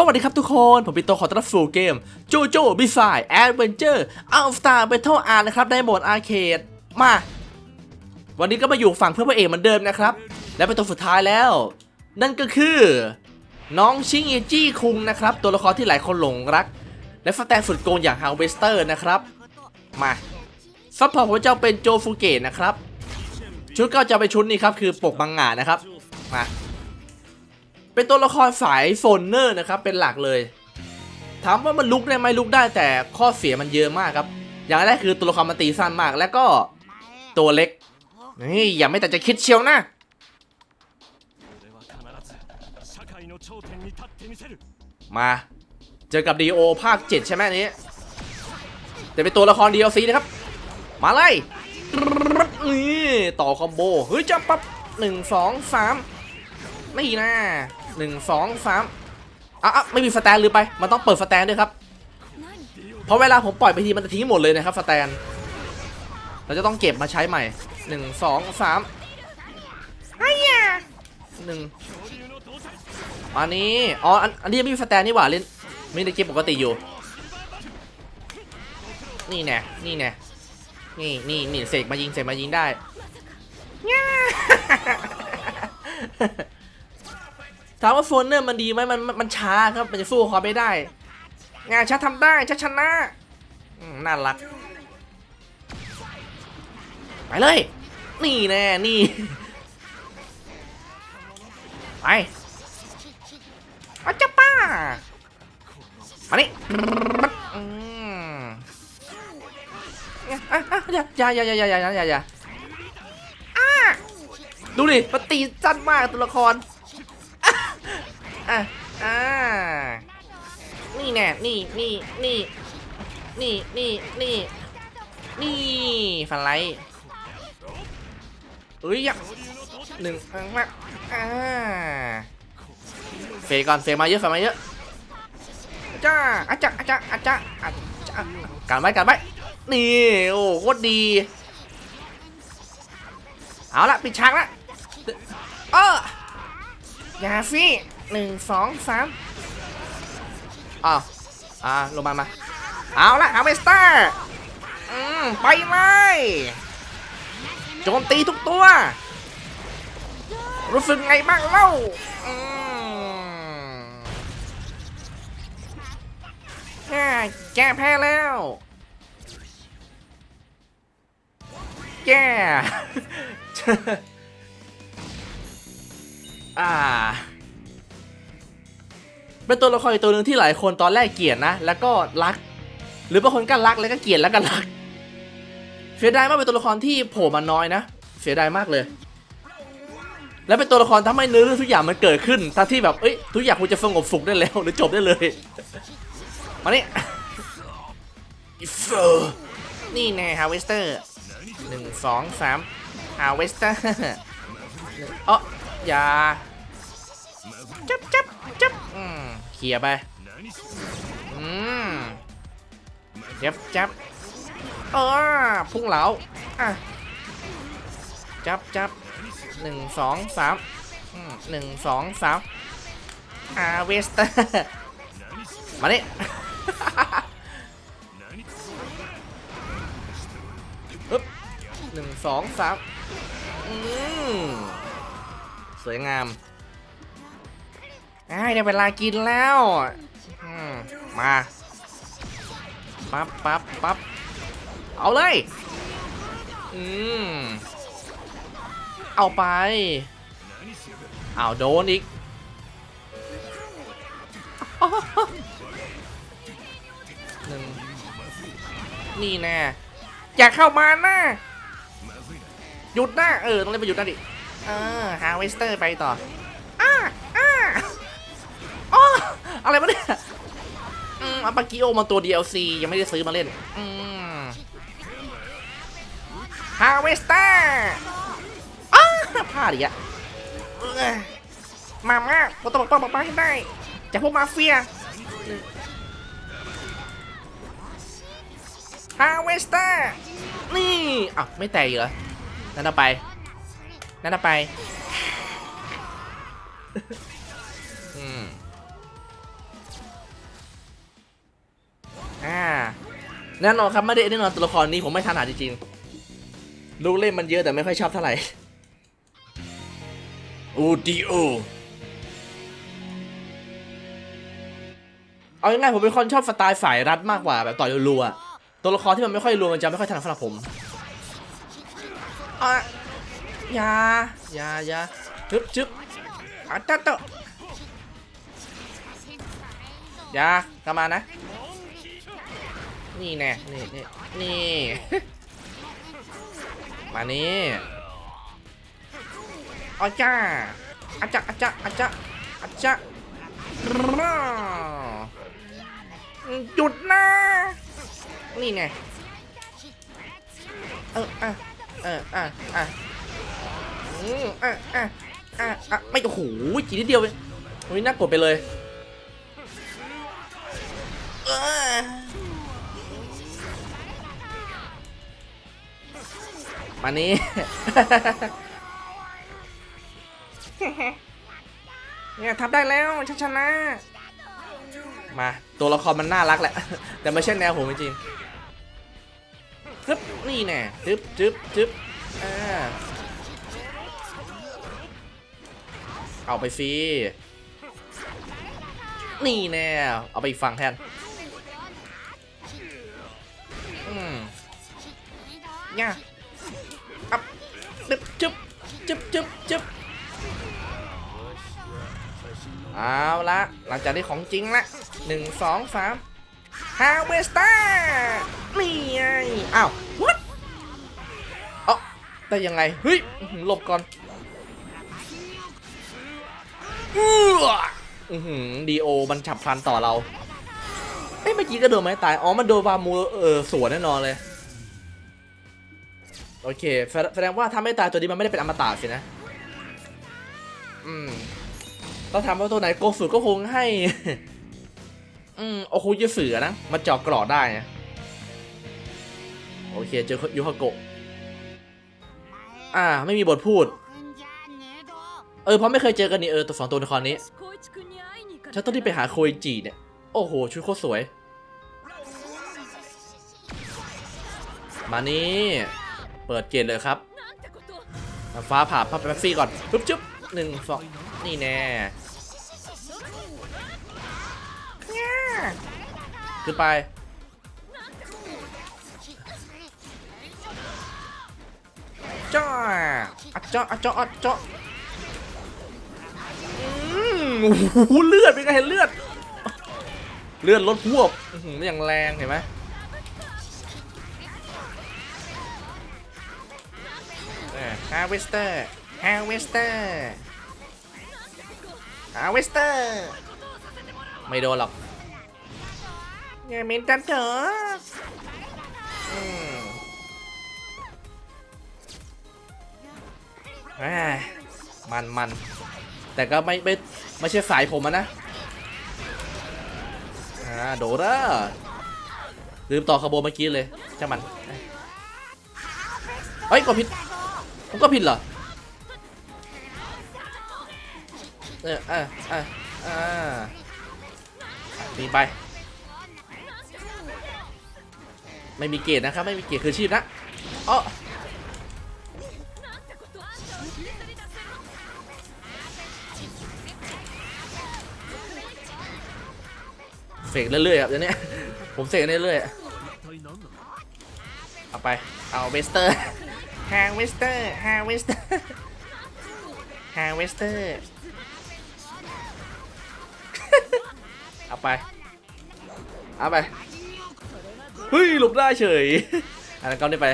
สวัสดีครับทุกคน ผมป็นตัวขอต้อนรับสู่เกมโจโจ้บิสายแอดเวนเจอร์อัลสตาร์เบทเทิลอาร์นะครับในโหมดอาร์เคดมา วันนี้ก็มาอยู่ฝั่งเพื่อนพระเอกเหมือนเดิมนะครับ และเป็นตัวสุดท้ายแล้ว นั่นก็คือ น้องชิงเอจี้คุงนะครับ ตัวละครที่หลายคนหลงรัก และสแตนสุดโกงอย่างฮาวเวสเตอร์นะครับ มาซัพพอร์ตของเจ้าเป็นโจฟูเกะนะครับชุดก็จะเป็นชุดนี้ครับคือปกมังงะนะครับมา เป็นตัวละครสายโซนเนอร์นะครับเป็นหลักเลยถามว่ามันลุกได้ไหมลุกได้แต่ข้อเสียมันเยอะมากครับ อย่างแรกคือตัวละครมันตีสั้นมากแล้วก็ตัวเล็กนี่อย่าไม่แต่จะคิดเชียวนะมาเจอกับดีโอภาค 7 ใช่ไหมนี้จะเป็นตัวละครดีโอซีนะครับ มาเลยนี่ต่อคอมโบเฮ้ยจับปั๊บหนึ่งสองสามนี่นะ หนึ่งสองสามอะไม่มีสแตนหรือไป มันต้องเปิดสแตนด้วยครับ เพราะเวลาผมปล่อยไปทีมันจะทิ้งหมดเลยนะครับสแตน เราจะต้องเก็บมาใช้ใหม่หนึ่งสองสามไอ้ยหนึ่งมานนี้ อ๋อ อันนี้ไม่มีสแตนนี่หว่าเล่นไม่ได้เก็บปกติอยู่ นี่แน่นี่แน่นี่นี่นี่เสกมายิงเสกมายิงได้ ถามว่าโฟนเนอร์มันดีไหมมันมันช้าครับมันจะสู้คอไม่ได้ งานช้าทำได้ช้าชนะน่ารัก ไปเลย นี่แน่นี่ ไปอาจ้าป้ามานี่อย่าอย่าอย่าอย่าอย่าอย่าอย่าดูดิปฏิจันมากตัวละคร อะอ่านี่แน่นี่นี่นี่นี่นี่นี่นี่ฟันไลเอ้ยอยากหนึ่งครั้งละอ่าเฟยก่อนเฟยมาเยอะเฟยมาเยอะจ้าอาจ้าอาจ้าอาจ้าอาจ้าการไว้การไว้นี่โอ้โคตรดีเอาละปิดฉากละเอออย่าฟี่ หนึ่งสองสามอ้าวอ่าลงมามา เอาละเอาเวสเตอร์อืมไปเลยโจมตีทุกตัว รู้สึกไงบ้างเล่าอืมอ่าแกแพ้แล้ว แก อ่า เป็นตัวละครอีกตัวหนึ่งที่หลายคนตอนแรกเกลียดนะ แล้วก็รัก หรือบางคนก็รักแล้วก็เกลียดแล้วก็รัก เสียดายมากเป็นตัวละครที่โผล่มาน้อยนะ เสียดายมากเลย แล้วเป็นตัวละครทำให้เนื้อเรื่องทุกอย่างมันเกิดขึ้นทั้งที่แบบเอ้ยทุกอย่างควรจะสงบสุขได้แล้วหรือจบได้เลย มานี่นี่แน่ฮาวเวสเตอร์หนึ่งสองสามฮาวเวสเตอร์อ๋ออย่าจับจับ เคลียร์ไป อืมจับจับเออพุ่งเหลาอะจับจับหนึ่งสองสามหนึ่งสองสามอาเวสเตอร์มาเนี่ปึ๊บหนึ่งสองสามอืมสวยงาม ไอ้ได้เวลากินแล้วมาปั๊บปั๊บปั๊บเอาเลย อืม เอาไป เอาโดนอีก หนึ่ง นี่แน่อย่าเข้ามานะหยุดนะเออ ต้องเล่นไปหยุดนะดิ เออ ฮาเวสเตอร์ไปต่อ อะไรวะเนี่ยอืมอัปปากิโอมาตัว DLC ยังไม่ได้ซื้อมาเล่น อืมฮาเวสเตอร์อ้าพลาดอีกอะเออมามากผมต้องปกป้องปกป้องให้ได้ จากพวกมาเฟียฮาเวสเตอร์นี่อ้าวไม่แตกอีกเหรอ นั่นเอาไป นั่นเอาไป แน่นอนครับไม่ได้แน่นอนตัวละครนี้ผมไม่ถนัดจริงๆลูกเล่นมันเยอะแต่ไม่ค่อยชอบเท่าไหร่อูดีโอเอาง่ายๆผมเป็นคนชอบสไตล์สายรัดมากกว่าแบบต่อยรัวๆตัวละครที่มันไม่ค่อยรัวมันจะไม่ค่อยถนัดสำหรับผมอะอยาอยาอยาจึ๊บจึ๊บอะตัดต่ออยากลับมานะ นี่แน่นี่นี่นี่ มานี่อาจ้าอาจ้าอาจ้าอาจ้าอาจ้าหยุดนะ นี่ไง เอออะเอออะอะอืมอะอะอะอะไม่โอ้โหจีนิดเดียวเองโอ้ยน่ากดไปเลย เออ มานี้ เนี่ยทำได้แล้วฉันชนะ มาตัวละครมันน่ารักแหละ แต่ไม่ใช่แนวผมจริงๆฮึบนี่แน่จึ๊บจึ๊บจึ๊บอ่าเอาไปสินี่แน่เอาไปอีกฝั่งแทนอืมเนี่ยอัพ จึ๊บจึ๊บจึ๊บจึ๊บจึ๊บเอาละหลังจากนี้ของจริงละหนึ่งสองสามฮาเวสตานี่ไงอ้าว what เออได้ยังไง เฮ้ยหลบก่อนอืออือหือดีโอมันฉับพลันต่อเราเอ้ยเมื่อกี้ก็โดนไหมตาย อ๋อ มันโดนวามูเออสวนแน่นอนเลย โอเค แสดงว่าถ้าไม่ตายตัวนี้มันไม่ได้เป็นอมตะสินะ อืมต้องทำว่าตัวไหนโกสุก็คงให้ อืมโอคุจะเสือนะมาจาะกรอดได้นะโอเค เจอยูฮโกะอ่า ไม่มีบทพูด เออ เพราะไม่เคยเจอกันนี่เออตัวสองตัวละครนี้ฉันต้องที่ไปหาโคอิจิเนี่ย โอ้โห ชุดโคตรสวย มานี่ เปิดเกตเลยครับฟ้าผ่าพับแป๊บซี่ก่อนปึ๊บจึ๊บหนึ่งสองนี่แน่ขึ้นไป จ้าอะจ้าอะจ้าอะจ้าอืมโอ้โหเลือดเป็นไงเห็นเลือด เลือดลดพวบอย่างแรงเห็นไหม ตอร์ไม่โดนหรอกอย่าเมนตันเถอะอืมแหม่มันมันแต่ก็ไม่ไม่ไม่ใช่สายผมอะนะอ่าโดราลืมต่อขบวนเมื่อกี้เลยจ้ามันเฮ้ยกดผิด ผมก็ผิดเหรอเอออ่าอ่าอ่ามีไป ไม่มีเกรนะครับ ไม่มีเกรคือชีพนะอ๋อเสกเรื่อยๆครับเดี๋ยวนี้ผมเสกเรื่อยๆเอาไป เอาเวสเตอร์ ฮาเวสเตอร์ฮาเวสเตอร์ฮาเวสเตอร์เอาไป เอาไป เฮ้ย หลบได้เฉย อันนั้นก็ได้ไป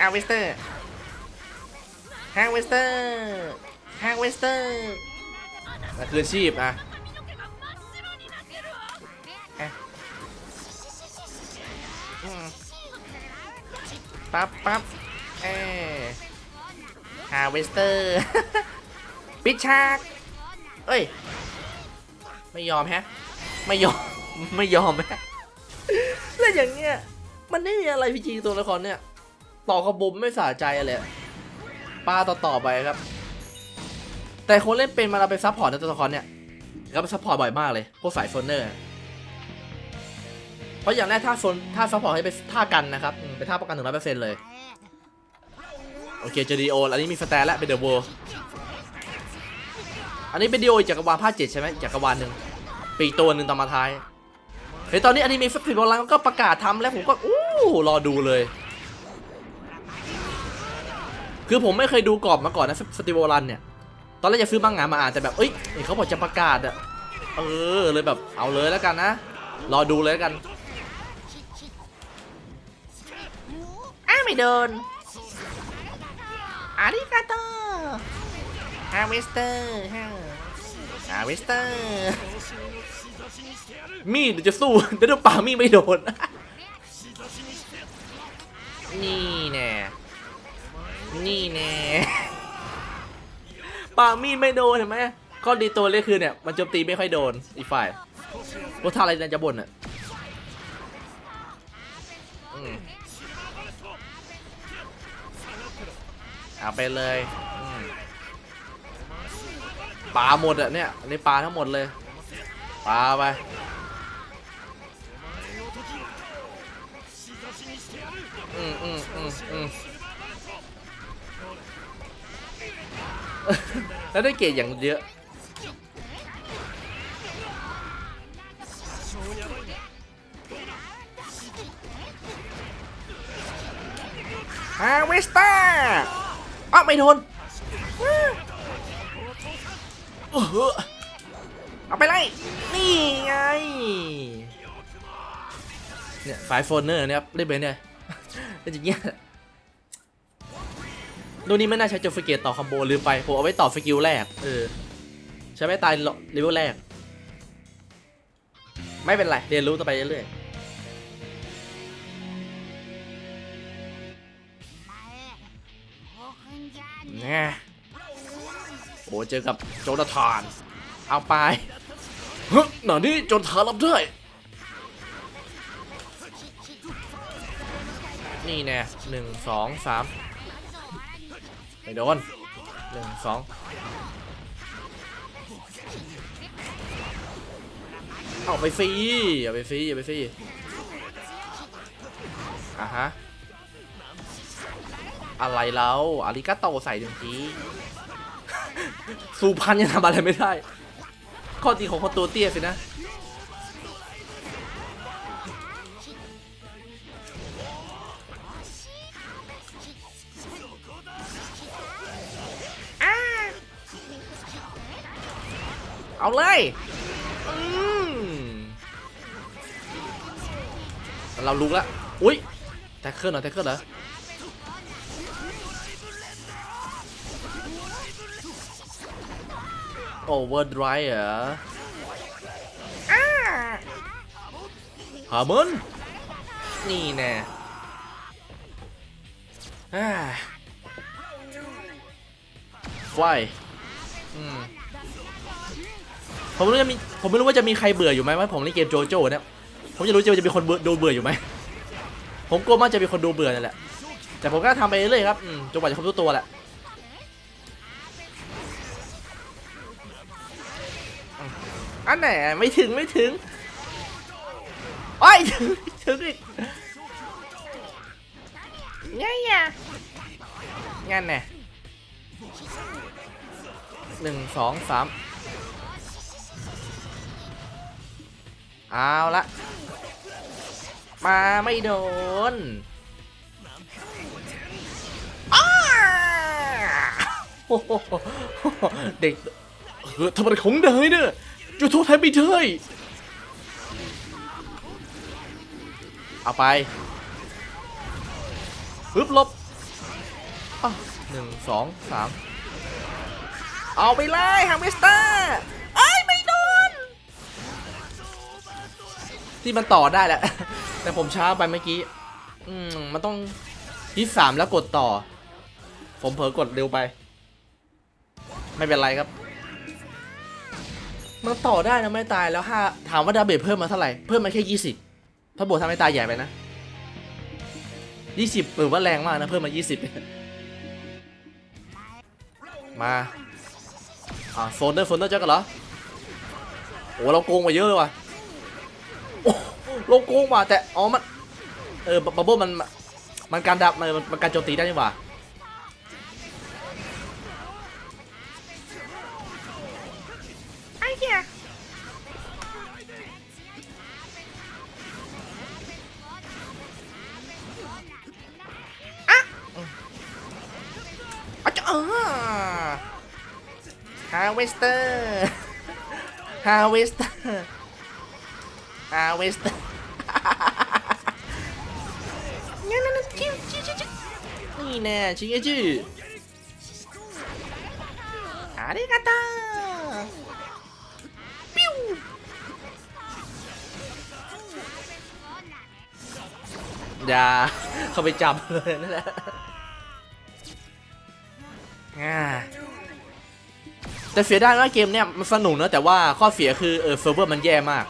ฮาเวสเตอร์ ฮาเวสเตอร์ ฮาเวสเตอร์นั่นคือชีพอะ ปั๊บปั๊บเอฮาเวสเตอร์ปิดฉากเอ้ย ไม่ยอมแฮะ ไม่ยอม ไม่ยอมแฮะแล้วอย่างเงี้ย มันไม่มีอะไรพีจีตัวละครเนี่ย ต่อขบมไม่สะใจอะไรอะปาต่อต่อไปครับ แต่คนเล่นเป็นมาเราไปซัพพอร์ตในตัวละครเนี่ยก็ซัพพอร์ตบ่อยมากเลย พวกสายโซนเนอร์ ราะอย่างแรกถ้าโซนถ้าซัพพอร์ตให้เป็นท่ากันนะครับอืมเป็นท่าป้องกันหนึ่งร้อยเปอร์เซ็นต์เลย โอเคเจอดีโออันนี้มีสแตนแล้วเป็นเดอะโวอันนี้เป็นดีโอจักรวาลภาคเจ็ดใช่ไหมจักรวาลหนึ่งปีกตัวหนึ่งตอนมาท้ายเฮ้ยตอนนี้อนิเมะฟิบอลลังก็ประกาศทำแล้วผมก็อู้รอดูเลย คือผมไม่เคยดูกรอบมาก่อนนะสติวอลันเนี่ย ตอนแรกจะซื้อมังงะมาอ่านแต่แบบเอ้ยเห็นเขาบอกจะประกาศอะเออเลยแบบเอาเลยแล้วกันนะ รอดูเลยแล้วกัน ไม่เดินอาริกาโตฮาวิสเตอร์ฮาวิสเตอร์ มีดจะสู้เดี๋ยวป่ามีดไม่โดน นี่แน่ นี่แน่ปามีดไม่โดนเห็นไหมข้อดีตัวเลยคือเนี่ย มันโจมตีไม่ค่อยโดนอีกฝ่ายว่าท่าอะไรจะบ่นอะ เอาไปเลยอืมปลาหมดอะเนี่ยอันนี้ปลาทั้งหมดเลยปลาไปอืมอืมอืมอืมแล้วได้เกรดอย่างเยอะฮาเวสตา อ้าวไม่โดนเออเอาไปไล่นี่ไง เนี่ยไฟโฟนเนอร์นี่ยครับเล่นเป็นเนี่ยเป็นอย่างเงี้ยดูนี่ไม่น่าใช้จฟเกตต่อคอมโบลืมไป ผมเอาไว้ต่อสกิลแรก เออ ใช้ไม่ตายเลเวลแรก ไม่เป็นไร เรียนรู้ต่อไปเรื่อยๆ น่โอ้เจอกับโจนาธาน เอาไปเฮ้ยหน่านี่โจนทานรับได้นี่แน่หนึ่งสองสามไม่โดนหนึ่งสองเอาไปฟรีเอาไปฟรีเอาไปฟรีอะฮะ อะไรแล้วอาริกาโตใส่หนึ่งทีสูพันยังทำอะไรไม่ได้ ข้อดีของคนตัวเตี้ยสินะ เอาเลยเราลุกแล้ว อุ้ยแท็กเกิลเหรอแท็กเกิลเหรอ โอเวอร์ไดรเหรอหามันนี่แน่อ่าไฟอืมผมไม่รู้จะมีผมไม่รู้ว่าจะมีใครเบื่ออยู่ไหมว่าผมเล่นเกมโจโจ้เนี่ยผมจะรู้จะมีคนเบื่อดูเบื่ออยู่ไหมผมกลัวมันจะมีคนดูเบื่อนั่นแหละแต่ผมก็ทำไปเรื่อยๆครับอืมจนกว่าจะครบทุกตัวแหละ อันไหนไม่ถึงไม่ถึงโอ้ยถึงถึงอีกไงอะงั้นแน่หนึ่งสองสามเอาละมาไม่โดนโอ้โหเด็กเออทำอะไรของนายเนี่ย จะโทษแทนไม่ได้เอาไปปึ๊บลบหนึ่งสองสามเอาไปเลยฮัมเมสเตอร์ไอ้ไม่โดน ที่มันต่อได้แหละ แต่ผมช้าไปเมื่อกี้อืมมันต้องที่สามแล้วกดต่อ ผมเผลอกดเร็วไป ไม่เป็นไรครับ มันต่อได้นะไม่ตายแล้วห้าถามว่าดาเมจเพิ่มมาเท่าไหร่ เพิ่มมาแค่ยี่สิบถ้าบวกทำให้ตายใหญ่ไปนะยี่สิบเออว่าแรงมากนะ เพิ่มมายี่สิบมาอ่าโฟนเดอร์โฟนเดอร์เจอกันเหรอโอ้เราโกงมาเยอะเลยว่ะโอ้เราโกงว่ะแต่อ๋อมันเออบับเบิ้ลมันมันการดับมันมันการโจมตีได้นี่หว่า เตอร์งั้นนั่นจิ้วจิ้วจิ้วจิ้วนี่แน่ชิงเอจิอาริกาต อย่าเข้าไปจับเลยนั่นแหละอ่าแต่เสียดายว่าเกมเนี่ยมันสนุกนะแต่ว่าข้อเสียคือเออเซิร์ฟเวอร์มันแย่มาก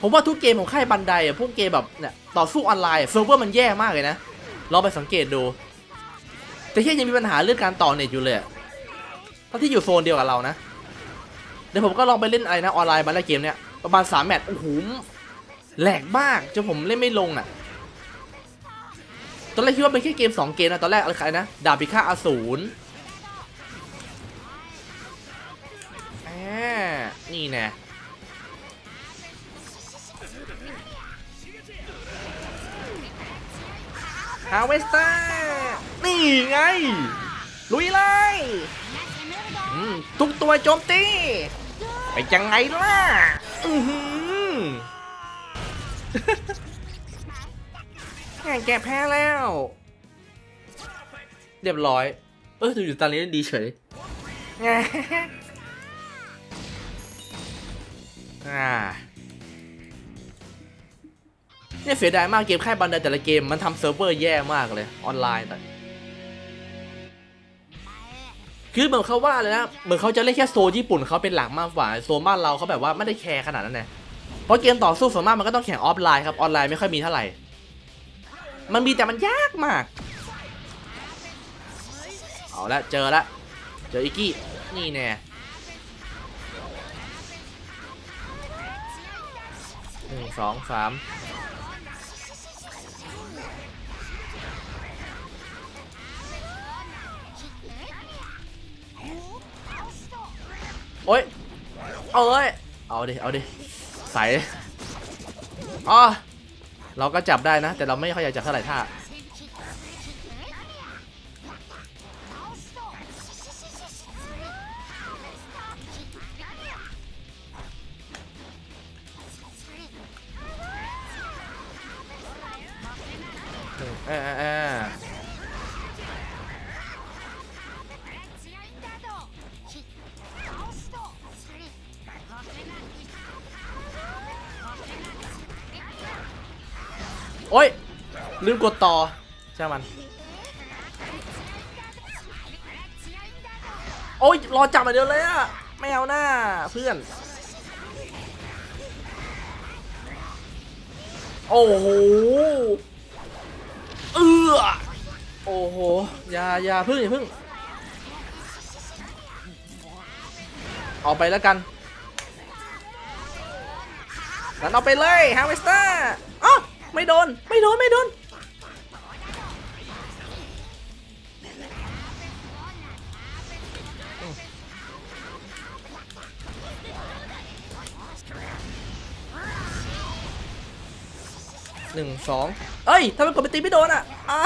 ผมว่าทุกเกมของค่ายบันไดอะพวกเกมแบบเนี่ยต่อสู้ออนไลน์เซิร์ฟเวอร์มันแย่มากเลยนะลองไปสังเกตดู แต่ที่ยังมีปัญหาเรื่องการต่อเน็ตอยู่เลยอะถ้าที่อยู่โซนเดียวกับเรานะเดี๋ยวผมก็ลองไปเล่นอะไรนะออนไลน์มาแล้วเกมเนี้ยประมาณ3แมตช์โอ้โหแหลกมากจนผมเล่นไม่ลงอะ ตอนแรกคิดว่าเป็นแค่เกม 2 เกมนะตอนแรกอะไรนะ ดาบพิฆาตอสูรอ่านี่แน่ฮาเวสเตอร์นี่ไง ลุยเลยทุกตัวโจมตีไปยังไงล่ะ อือหือ แข่งแกะแพ้แล้ว เรียบร้อย เอออยู่ตอนนี้ดีเฉยไงอ่าเนี่ยเสียดายมากเกมค่ายบันไดแต่ละเกมมันทำเซิร์ฟเวอร์แย่มากเลยออนไลน์แต่คือเหมือนเขาว่าเลยนะ เหมือนเขาจะเล่นแค่โซนญี่ปุ่นเขาเป็นหลักมากกว่าโซนบ้านเราเขาแบบว่าไม่ได้แคร์ขนาดนั้นไงเพราะเกมต่อสู้ส่วนมากมันก็ต้องแข่งออฟไลน์ครับ ออนไลน์ไม่ค่อยมีเท่าไหร่ มันมีแต่มันยากมาก เอาละเจอละ เจออิกกี้ นี่แน่หนึ่งสองสามโอ้ย เอาเลย เอาดิ เอาดิ ใส่อ๋อ เราก็จับได้นะ แต่เราไม่ค่อยอยากจับเท่าไหร่ท่าเออเออ โอ้ย ลืมกดต่อใช่มัน โอ้ย รอจับมาเดียวเลยอะไม่เอาหน้าเพื่อน โอ้โห เออโอ้โห อย่าอย่าพึ่งอย่าพึ่งเอาไปแล้วกันงั้นเอาไปเลยฮาร์เวสเตอร์ ไม่โดน ไม่โดน ไม่โดน หนึ่งสองเอ้ยทำไมกดไปตีไม่โดนอะอะ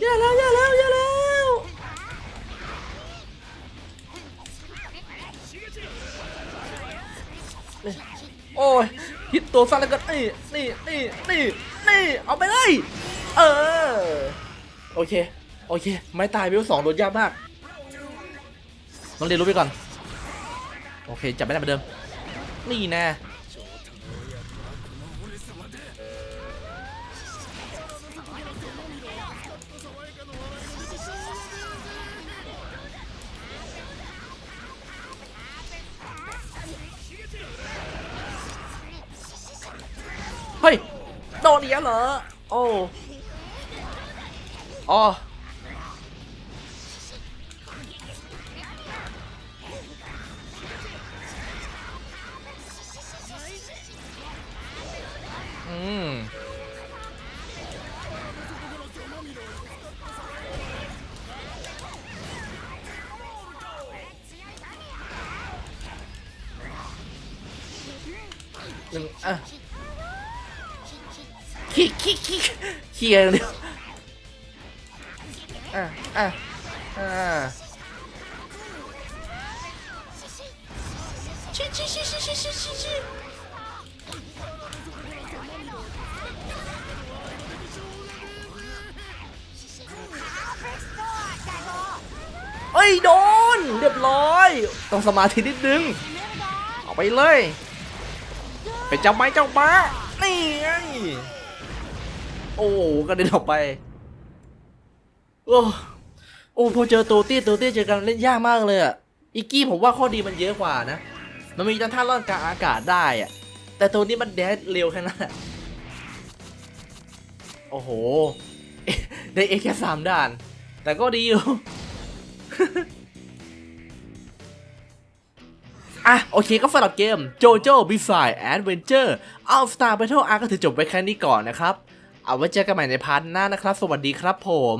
อย่าแล้วอย่าแล้วอย่าแล้วนี่โอ้ย ฮิตตัวสั้นแล้วก็นี่นี่นี่นี่นี่เอาไปเลยเออโอเคโอเค ไม่ตายวิวสองโดนยากมากต้องเรียนรู้ไปก่อน โอเคจับไม่ได้เหมือนเดิม นี่แน่ あ。うん。うあ。ต้องสมาธินิดนึงเอาไปเลย ไปเจ้าไม้เจ้าม้านี่ไงโอ้กระเด็นออกไปโอ้โอ้พอเจอตัวเตี้ยตัวเตี้ยเจอกันเล่นยากมากเลยอะอีกกี้ผมว่าข้อดีมันเยอะกว่านะ มันมีทั้งท่าล่อนกลางอากาศได้อะแต่ตัวนี้มันแดดเร็วแค่นั้นอะโอ้โห ได้เอแค่สามด่าน แต่ก็ดีอยู่ อะโอเคก็สำหรับเกม JoJo Bizarre Adventure All Star Battle Arc ก็ถือจบไปแค่นี้ก่อนนะครับ เอาไว้เจอกันใหม่ในพาร์ทหน้านะครับ สวัสดีครับผม